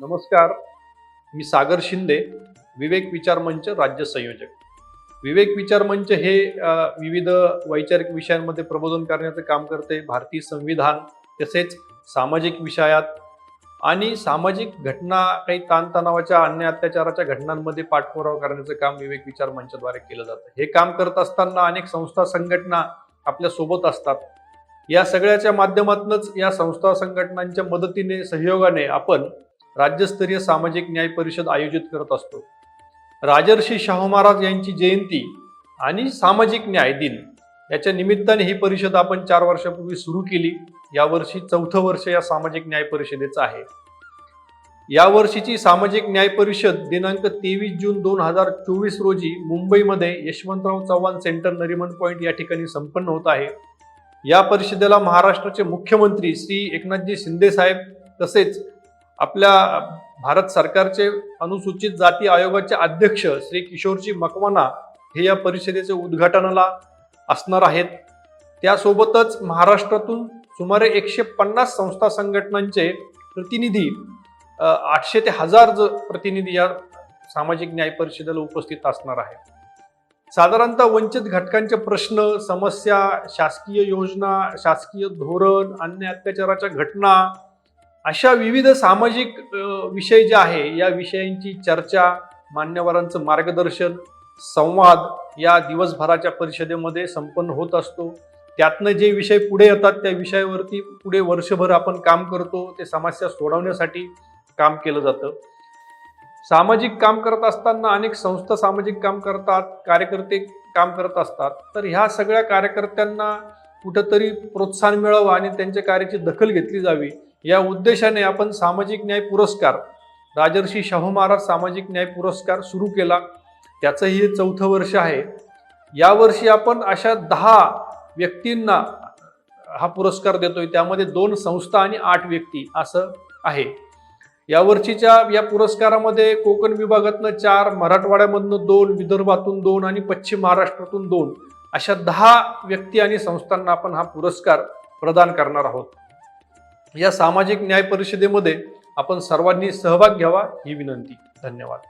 नमस्कार. मी सागर शिंदे विवेक विचार मंच राज्य संयोजक. विवेक विचार मंच हे विविध वैचारिक विषयांमध्ये प्रबोधन करण्याचं काम करते. भारतीय संविधान तसेच सामाजिक विषयात आणि सामाजिक घटना काही ताणतणावाच्या अन्य अत्याचाराच्या घटनांमध्ये पाठपुरावा करण्याचं काम विवेक विचार मंचाद्वारे केलं जातं. हे काम करत असताना अनेक संस्था संघटना आपल्यासोबत असतात. या सगळ्याच्या माध्यमातूनच या संस्था संघटनांच्या मदतीने सहयोगाने आपण राज्यस्तरीय सामाजिक न्याय परिषद आयोजित करत असतो. राजर्षी शाहू महाराज यांची जयंती आणि सामाजिक न्याय दिन याच्या निमित्ताने ही परिषद आपण चार वर्षापूर्वी सुरू केली. यावर्षी चौथं वर्ष या सामाजिक न्याय परिषदेचं आहे. यावर्षीची सामाजिक न्याय परिषद दिनांक तेवीस जून दोन हजार चोवीस रोजी मुंबईमध्ये यशवंतराव चव्हाण सेंटर नरिमन पॉईंट या ठिकाणी संपन्न होत आहे. या परिषदेला महाराष्ट्राचे मुख्यमंत्री श्री एकनाथजी शिंदे साहेब तसेच आपल्या भारत सरकारचे अनुसूचित जाती आयोगाचे अध्यक्ष श्री किशोरजी मकवाना हे या परिषदेचे उद्घाटनाला असणार आहेत. त्यासोबतच महाराष्ट्रातून सुमारे एकशे पन्नास संस्था संघटनांचे प्रतिनिधी आठशे ते हजार ज प्रतिनिधी या सामाजिक न्याय परिषदेला उपस्थित असणार आहेत. साधारणतः वंचित घटकांचे प्रश्न समस्या शासकीय योजना शासकीय धोरण अन्य अत्याचाराच्या घटना अशा विविध सामाजिक विषय जे आहे या विषयांची चर्चा मान्यवरांचं मार्गदर्शन संवाद या दिवसभराच्या परिषदेमध्ये संपन्न होत असतो. त्यातनं जे विषय पुढे येतात त्या विषयावरती पुढे वर्षभर आपण काम करतो. ते समस्या सोडवण्यासाठी काम केलं जातं. सामाजिक काम करत असताना अनेक संस्था सामाजिक काम करतात कार्यकर्ते काम करत असतात. तर ह्या सगळ्या कार्यकर्त्यांना कुठंतरी प्रोत्साहन मिळावं आणि त्यांच्या कार्याची दखल घेतली जावी. या उद्देशाने आपण सामाजिक न्याय पुरस्कार राजर्षी शाहू महाराज सामाजिक न्याय पुरस्कार सुरू केला. त्याचंही हे चौथं वर्ष आहे. यावर्षी आपण अशा दहा व्यक्तींना हा पुरस्कार देतोय. त्यामध्ये दोन संस्था आणि आठ व्यक्ती असं आहे. यावर्षीच्या या पुरस्कारामध्ये कोकण विभागातनं चार मराठवाड्यामधनं दोन विदर्भातून दोन आणि पश्चिम महाराष्ट्रातून दोन. अशा दहा व्यक्ती आणि संस्थांना आपण हा पुरस्कार प्रदान करणार आहोत. या सामाजिक न्याय परिषदेमध्ये आपण सर्वांनी सहभाग घ्यावा ही विनंती. धन्यवाद.